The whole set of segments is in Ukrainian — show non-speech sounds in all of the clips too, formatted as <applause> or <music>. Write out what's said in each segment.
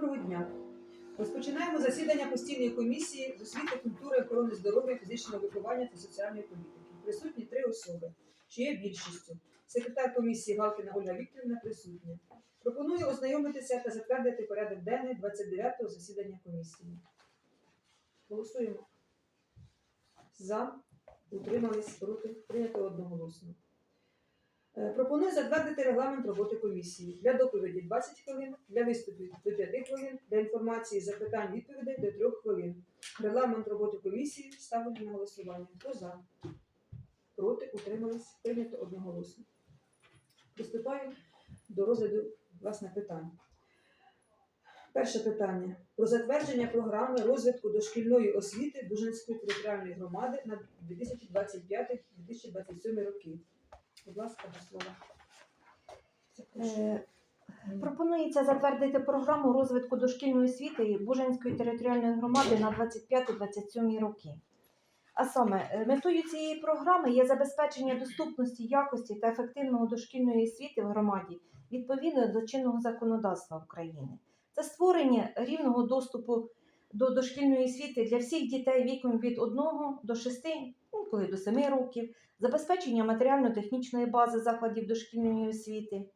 Доброго дня. Розпочинаємо засідання постійної комісії з освіти, культури, охорони здоров'я, фізичного виховання та соціальної політики. Присутні три особи, що є більшістю. Секретар комісії Галкіна Ольга Вікторівна присутня. Пропоную ознайомитися та затвердити порядок денний 29-го засідання комісії. Голосуємо. За, утримались, проти, прийнято одноголосно. Е, Пропоную затвердити регламент роботи комісії. Для доповіді 20 хвилин, для виступів до 5 хвилин, для інформації, запитань, відповідей до 3 хвилин. Регламент роботи комісії ставлю на голосування. Хто за? Проти? Утримались? Прийнято одноголосно. Приступаю до розгляду власне питань. Перше питання про затвердження програми розвитку дошкільної освіти Бужинської територіальної громади на 2025-2027 роки. Будь ласка, до слова. Е, Пропонується затвердити програму розвитку дошкільної освіти Бужанської територіальної громади на 25-27 роки. А саме, е, метою цієї програми є забезпечення доступності, якості та ефективного дошкільної освіти в громаді відповідно до чинного законодавства України. Це створення рівного доступу до дошкільної освіти для всіх дітей віком від 1 до 6, інколи до 7 років, забезпечення матеріально-технічної бази закладів дошкільної освіти,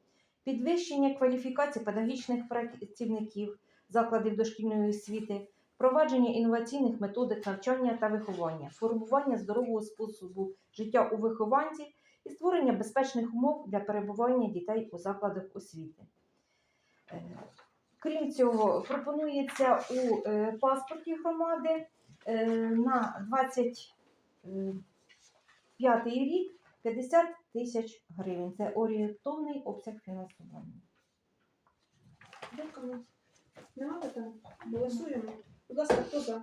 підвищення кваліфікації педагогічних працівників закладів дошкільної освіти, впровадження інноваційних методик навчання та виховання, формування здорового способу життя у вихованці і створення безпечних умов для перебування дітей у закладах освіти. Е, крім цього, пропонується у е, паспорті громади е, на 20 п'ятий рік 50 тисяч гривень. Це орієнтовний обсяг фінансування. Дякую. Нема там? Голосуємо. Будь ласка, хто за?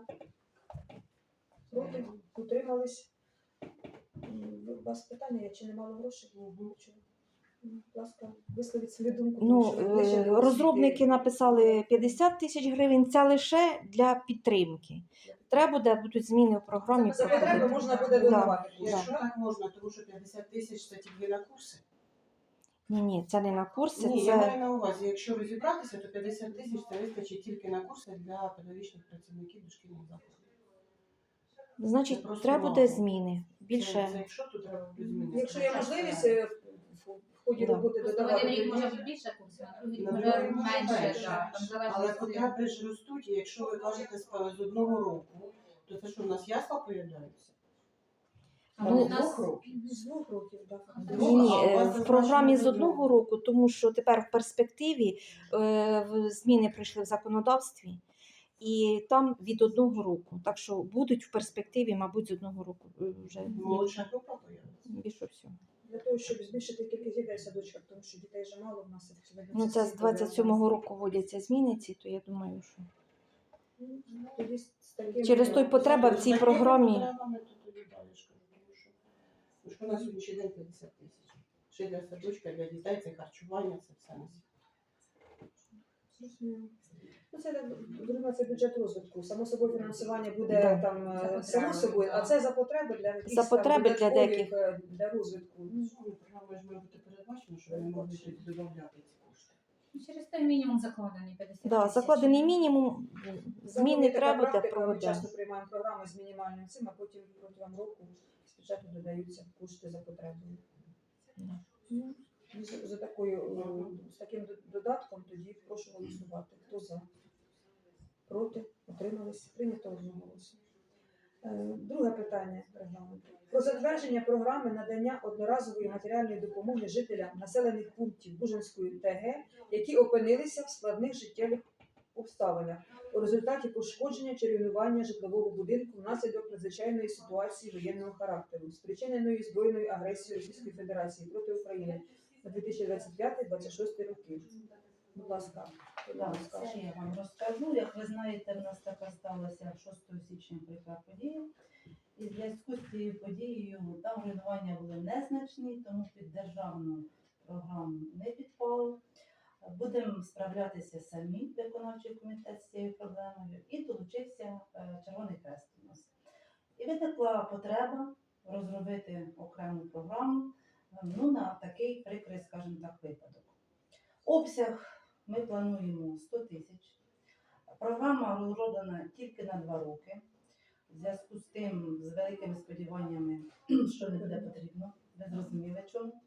Проти? Утримались? У вас питання, я чи не мало грошей? Нічого. Будь ласка, висловіть свою думку. тому Ну, що е, розробники написали 50 тисяч гривень. Це лише для підтримки. Треба буде будуть зміни в програмі. За потреби проходити. можна буде Да. додавати. Якщо так можна, тому що 50 тисяч це тільки на курси. Ні, ні, це не на курси. Ні, це... я маю на увазі, якщо розібратися, то 50 тисяч це вистачить тільки на курси для педагогічних працівників дошкільних закладів. Значить, Це просто треба буде мало. зміни. Більше це якщо тут треба буде змінити. Якщо є можливість е, ході Да. роботи Просто додавати, один рік може бути більше курсів, а другий На може другий може менше. менше. да, там залежить Але від- потреби ж ростуть, і якщо ви кажете з з одного року, то це що в нас ясла появляються? А Ну, у з нас- двох років. з двох років, так. Ну, Ні, ні, а у е, в зазначено програмі з одного року, тому що тепер в перспективі е, в- зміни прийшли в законодавстві, і там від одного року. Так що будуть в перспективі, мабуть, з одного року е, вже Молодша група появиться. більше всього. Для того, щоб збільшити кількість дітей в садочках, тому що дітей вже мало в нас. Ну, це з програми. 27-го року вводяться зміни ці, то я думаю, що Через той потреба в цій програмі. У нас сьогоднішній день 50 тисяч. Ще для садочка, для дітей, це харчування, це все. Ну, це зробимо це бюджет розвитку. Само собою фінансування буде Да. там е, За потреби, само собою, а да. це за потреби для якихось За там потреби для додаткових, деяких. е, для розвитку. Ну, програма ж має бути передбачена, щоб вони тоді додавати ці кошти. Ну, Через той мінімум закладений 50 да, тисяч. закладений мінімум, зміни треба буде практика, Ми проведемо. часто приймаємо програми з мінімальним цим, а потім протягом року з бюджету додаються кошти за потребою. Ну, з, за такою, е, з таким додатком тоді прошу голосувати. Хто за? Проти? Утримались? Прийнято одноголосно. Е, Друге питання регламенту. Про затвердження програми надання одноразової матеріальної допомоги жителям населених пунктів Бужанської ТГ, які опинилися в складних життєвих обставинах у результаті пошкодження чи руйнування житлового будинку внаслідок надзвичайної ситуації воєнного характеру, спричиненої збройною агресією Російської Федерації проти України на 2025-2026 роки. Будь ласка, Так, це я вам розкажу. Як ви знаєте, в нас така сталася 6 січня прикра подія. І в зв'язку з цією подією там руйнування були незначні, тому під державну програму не підпало. Будемо справлятися самі, виконавчий комітет з цією проблемою, і долучився е, Червоний Хрест у нас. І виникла потреба розробити окрему програму ну, на такий прикрий, скажімо так, випадок. Обсяг ми плануємо 100 тисяч. Програма розроблена тільки на два роки. В зв'язку з тим, з великими сподіваннями, <clears throat> що не буде потрібно, не зрозуміли чому.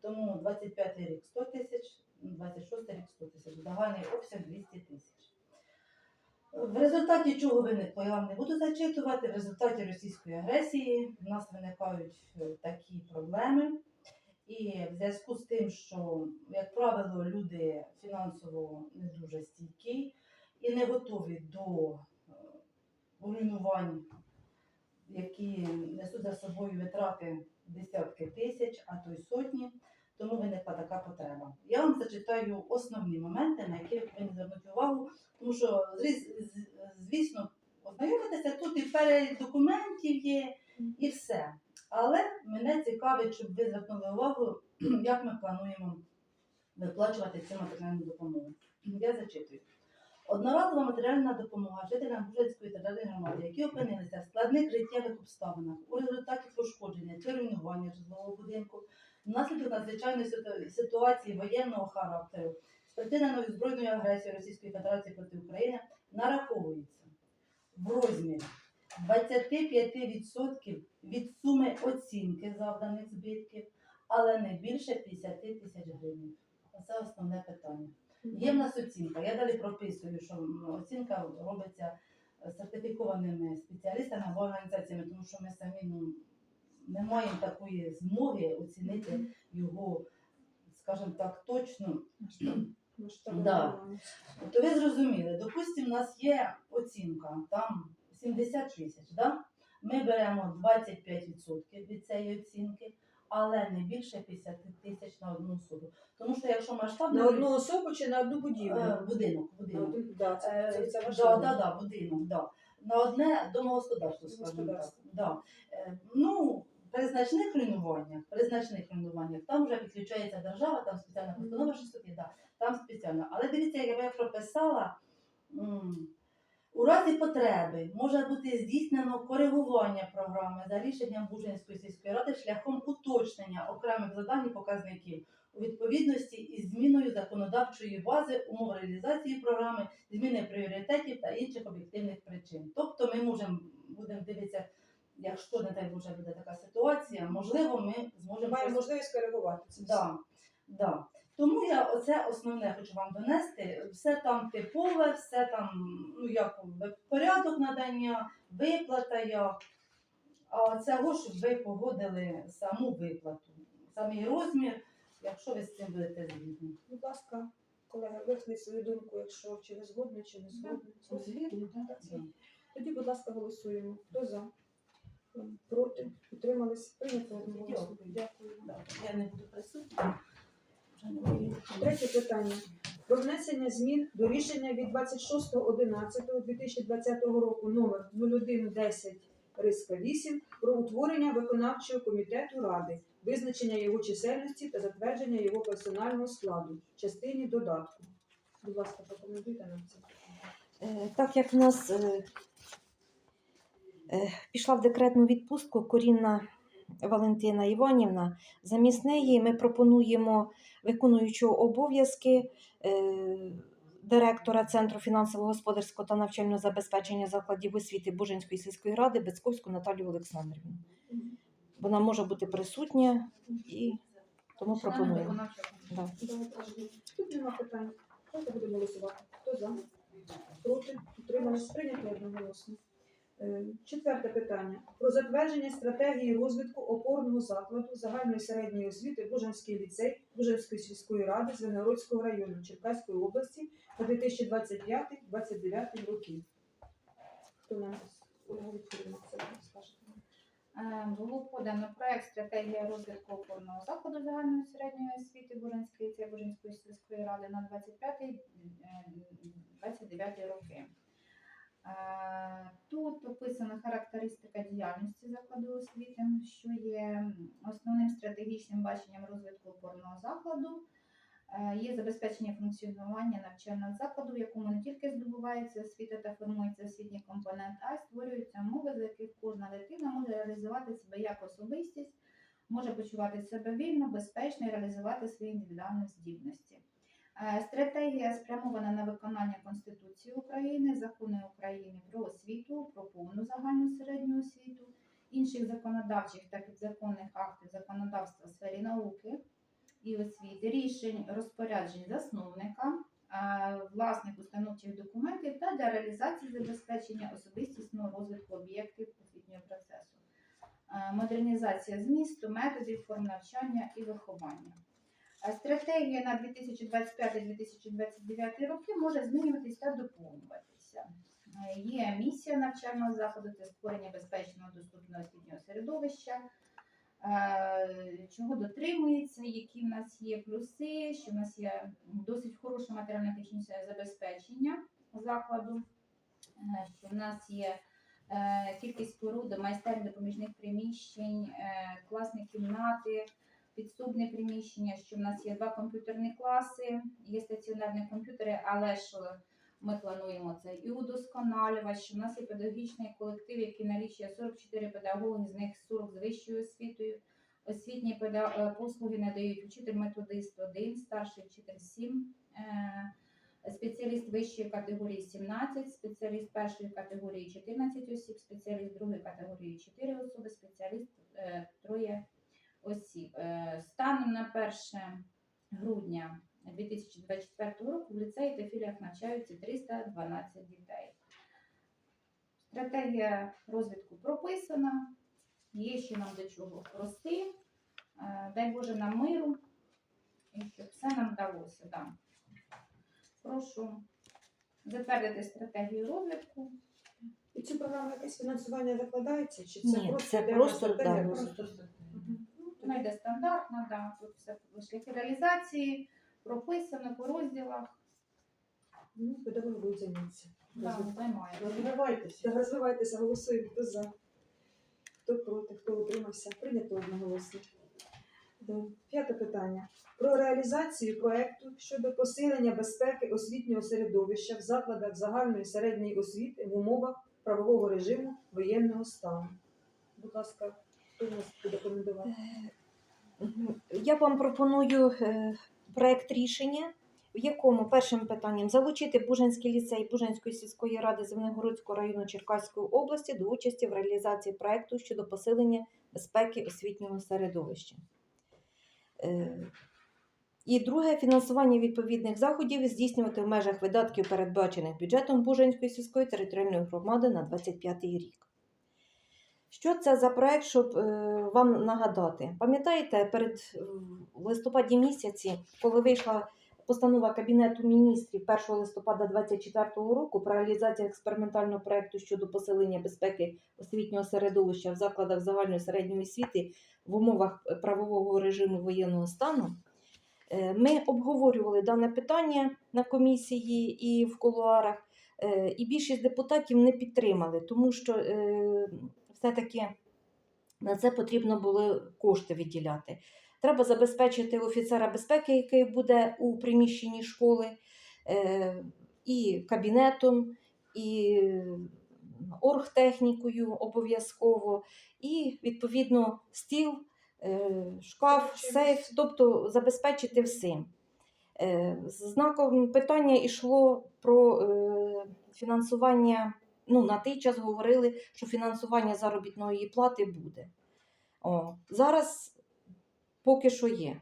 Тому 25 рік 100 тисяч, 26 рік 100 тисяч, загальний обсяг 200 тисяч. В результаті чого виникло, я вам не буду зачитувати. В результаті російської агресії в нас виникають е, такі проблеми. І в зв'язку з тим, що, як правило, люди фінансово не дуже стійкі і не готові до е, руйнувань, які несуть за собою витрати десятки тисяч, а то й сотні, тому виникла така потреба. Я вам зачитаю основні моменти, на які ви повинні звернути увагу, тому що, звісно, ознайомитися тут і перелік документів є, і все. Мене щоб ви звернули увагу, <clears throat> як ми плануємо виплачувати цю матеріальну допомогу. Я зачитую. Одноразова матеріальна допомога жителям Бужецької територіальної громади, які опинилися в складних життєвих обставинах у результаті пошкодження чи руйнування житлового будинку внаслідок надзвичайної ситуації воєнного характеру, спричиненої збройною агресією Російської Федерації проти України, нараховується в розмірі 25% від суми оцінки завданих збитків, але не більше 50 тисяч гривень. Це основне питання. Є в нас оцінка. Я далі прописую, що оцінка робиться е, сертифікованими спеціалістами або організаціями, тому що ми самі ну, не маємо такої змоги оцінити його, скажімо так, точно. Да. То ви зрозуміли, допустимо, у нас є оцінка там 70 тисяч, да? Ми беремо 25% від цієї оцінки, але не більше 50 тисяч на одну особу. Тому що якщо масштабний На одну особу чи на одну будівлю? е, будинок, будинок. один- да, це, це, це да, да, да, будинок, да. На одне домогосподарство, скажімо так. Да. Е, Ну, при значних руйнуваннях, при значних руйнуваннях, там вже підключається держава, там спеціальна постанова 600, да, там спеціально. Але дивіться, як я прописала, м, у разі потреби може бути здійснено коригування програми за рішенням Бужинської сільської ради шляхом уточнення окремих завдань і показників у відповідності із зміною законодавчої бази, умов реалізації програми, зміни пріоритетів та інших об'єктивних причин. Тобто ми можемо будемо дивитися, якщо не дай Боже буде така ситуація, можливо, ми зможемо Маємо щось можливість коригувати це. Да, да. Тому я оце основне хочу вам донести. Все там типове, все там, ну як порядок надання, виплата як. А цього, щоб ви погодили саму виплату, самий розмір, якщо ви з цим будете згідні. Будь ласка, колеги, висловіть свою думку, якщо чи ви згодні, чи не згодні. Згідно, так. Так, Тоді, будь ласка, голосуємо. Хто за? Проти? Утримались? Прийнято одноголосно. Дякую. Я не буду присутня. Третє питання. Про внесення змін до рішення від 26.11.2020 року номер 0110 Риска 8 про утворення виконавчого комітету Ради, визначення його чисельності та затвердження його персонального складу в частині додатку. Будь ласка, прокоментуйте нам це. Е, Так як в нас е, е, пішла в декретну відпустку Корінна Валентина Іванівна, замість неї ми пропонуємо виконуючого обов'язки е, директора Центру фінансово-господарського та навчального забезпечення закладів освіти Бужинської сільської ради Бецьковську Наталію Олександрівну. Вона може бути присутня і тому пропонуємо. Да. Тут нема питань. Давайте будемо голосувати. Хто за? Проти? Утримались? Прийнято одноголосно. Е, Четверте питання. Про затвердження стратегії розвитку опорного закладу загальної середньої освіти Бужанський ліцей Бужанської сільської ради Звенигородського району Черкаської області на 2025-2029 роки. Хто нам Ольга Вікторівна це? Е, Було подано проект стратегія розвитку опорного закладу загальної середньої освіти Бужинської ліцей Бужинської сільської ради на 25-29 описана характеристика діяльності закладу освіти, що є основним стратегічним баченням розвитку опорного закладу. Е, Є забезпечення функціонування навчального закладу, в якому не тільки здобувається освіта та формується освітній компонент, а й створюються умови, за яких кожна дитина може реалізувати себе як особистість, може почувати себе вільно, безпечно і реалізувати свої індивідуальні здібності. Е, Стратегія спрямована на виконання Конституції України, закони України про освіту, про повну загальну середню освіту, інших законодавчих та підзаконних актів законодавства в сфері науки і освіти, рішень розпоряджень засновника, е, власних установчих документів та для реалізації забезпечення особистісного розвитку об'єктів освітнього процесу, Е, модернізація змісту, методів, форм навчання і виховання. Стратегія на 2025-2029 роки може змінюватись та доповнюватися. Е, Є місія навчального заходу це створення безпечного доступного освітнього середовища, е, чого дотримується, які в нас є плюси, що в нас є досить хороше матеріально-технічне забезпечення закладу, е, що в нас є кількість споруд, майстерень допоміжних приміщень, класні кімнати, підсобне приміщення, що в нас є два комп'ютерні класи, є стаціонарні комп'ютери, але ж ми плануємо це і удосконалювати, що в нас є педагогічний колектив, який налічує 44 педагоги, з них 40 з вищою освітою. Освітні е, послуги надають учитель-методист 1, старший вчитель 7, е, спеціаліст вищої категорії 17, спеціаліст першої категорії 14 осіб, спеціаліст другої категорії 4 особи, спеціаліст е, троє осіб. Е, Станом на 1 грудня 2024 року в ліцеї та філіях навчаються 312 дітей. Стратегія розвитку прописана, є ще нам до чого рости. Е, Дай Боже нам миру і щоб все нам вдалося. Да. Прошу затвердити стратегію розвитку. І цю програму якесь фінансування закладається? Чи це Ні, просто це просто, да. Просто Вона йде стандартна, да, тут все шляхи реалізації прописано по розділах. Ну, педагоги будуть займатися. Да, займає. розвивайтеся. Розвивайтеся, голосуємо. Хто за? Хто проти, хто утримався? Прийнято одноголосно. П'яте питання. Про реалізацію проекту щодо посилення безпеки освітнього середовища в закладах загальної середньої освіти в умовах правового режиму воєнного стану. Будь ласка, хто нас буде коментувати? Мгм. Я вам пропоную е, проект рішення, в якому першим питанням залучити Бужанський ліцей Бужанської сільської ради Зеленогородського району Черкаської області до участі в реалізації проекту щодо посилення безпеки освітнього середовища. Е, І друге фінансування відповідних заходів здійснювати в межах видатків, передбачених бюджетом Бужанської сільської територіальної громади на 25 рік. Що це за проект, щоб е, вам нагадати? Пам'ятаєте, перед е, в листопаді місяці, коли вийшла постанова Кабінету міністрів 1 листопада 2024 року про реалізацію експериментального проекту щодо посилення безпеки освітнього середовища в закладах загальної середньої освіти в умовах правового режиму воєнного стану, е, ми обговорювали дане питання на комісії і в кулуарах. І більшість депутатів не підтримали, тому що все-таки на це потрібно було кошти виділяти. Треба забезпечити офіцера безпеки, який буде у приміщенні школи, е, і кабінетом, і оргтехнікою обов'язково, і відповідно стіл, е, шкаф, сейф, тобто забезпечити всім. Е, Знаком питання йшло про фінансування. Ну, на той час говорили, що фінансування заробітної плати буде. О, зараз поки що є.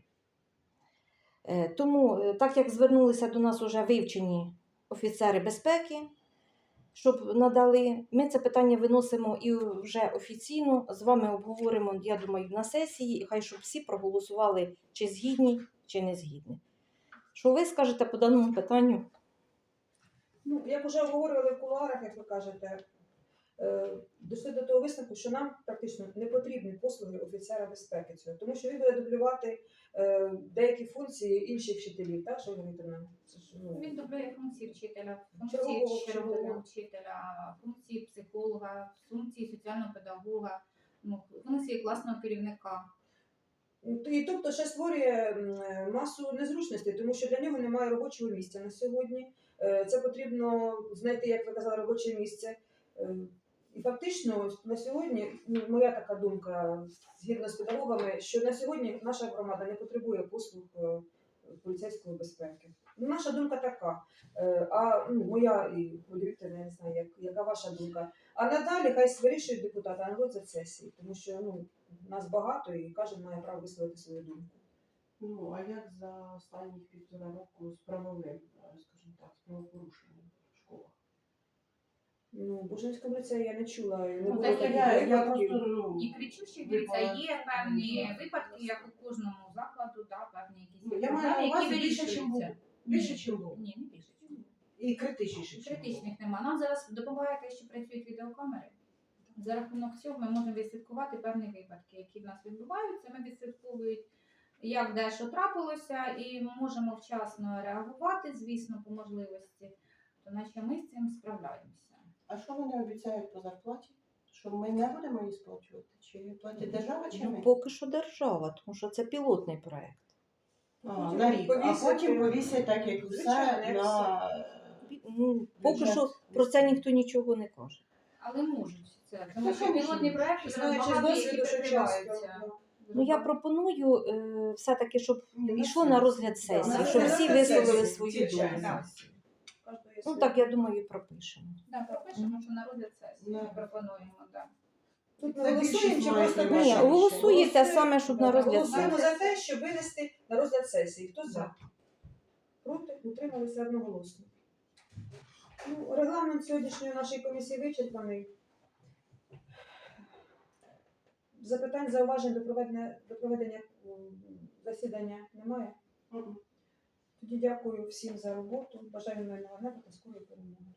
Е, Тому, е, так як звернулися до нас уже вивчені офіцери безпеки, щоб надали, ми це питання виносимо і вже офіційно з вами обговоримо, я думаю, на сесії, і хай щоб всі проголосували, чи згідні, чи не згідні. Що ви скажете по даному питанню? Ну, як вже обговорювали в кулуарах, як ви кажете, е, дійшли до того висновку, що нам практично не потрібні послуги офіцера безпеки цього, тому що він буде дублювати е, деякі функції інших вчителів, так, що? Ну, Він дублює функції вчителя, функції чергового вчителя. вчителя, функції психолога, функції соціального педагога, ну, функції класного керівника. І тобто ще створює масу незручностей, тому що для нього немає робочого місця на сьогодні. Е, Це потрібно знайти, як ви казали, робоче місце. Е, І фактично на сьогодні, ну, моя така думка, згідно з педагогами, що на сьогодні наша громада не потребує послуг е, поліцейської безпеки. Ну, наша думка така. А ну, моя і я не знаю, як, яка ваша думка. А надалі хай вирішують депутати, а народ за сесії, тому що ну, нас багато і кожен має право висловити свою думку. Ну, а як за останні півтора року з правовим, е, скажімо так, з правопорушенням в школах? Ну, Бужинському ліцеї я не чула, і не Ну, було так таких Я, я випадків. просто, ну, І кричущих, дивіться, є певні випадки, як у кожному закладу, да, певні якісь Ну, я проблеми, маю на які увазі більше, вирішуються. чим було. більше, ніж було. Ні, не більше, чим було. І критичніше. чим було. Критичних нема. Нам зараз допомагає те, що працюють відеокамери. За рахунок цього ми можемо відслідкувати певні випадки, які в нас відбуваються. Ми відслідковують, як де що трапилося, і можемо вчасно реагувати, звісно, по можливості. То наче ми з цим справляємося. А що вони обіцяють по зарплаті? Що ми не будемо її сплачувати? Чи платить держава, чи Ну, поки що держава, тому що це пілотний проект. А, на рік. А потім повісять так, як все Звичайно, на Ну, поки що про це ніхто нічого не каже. Але можуть це. Тому Ну, що пілотні проекти зараз Знаючи з багато які досвіду, що часто. Ну я пропоную е, все-таки, щоб Ні, йшло на розгляд сесії, щоб всі висловили свою думку. Ну так я думаю, пропишемо. Да, пропишемо, що на розгляд сесії Да. ми пропонуємо. Да. Тут ми голосуємо чи просто. Ні, голосуєте Голосуємо. саме, щоб на розгляд Голосуємо сесії. за те, щоб винести на розгляд сесії. Хто за? Проти? Утрималися одноголосно. Ну, регламент сьогоднішньої нашої комісії вичерпаний. Запитань, зауважень до проведення, до проведення засідання немає. Тоді дякую всім за роботу. Бажаю мирного неба та скорої перемоги.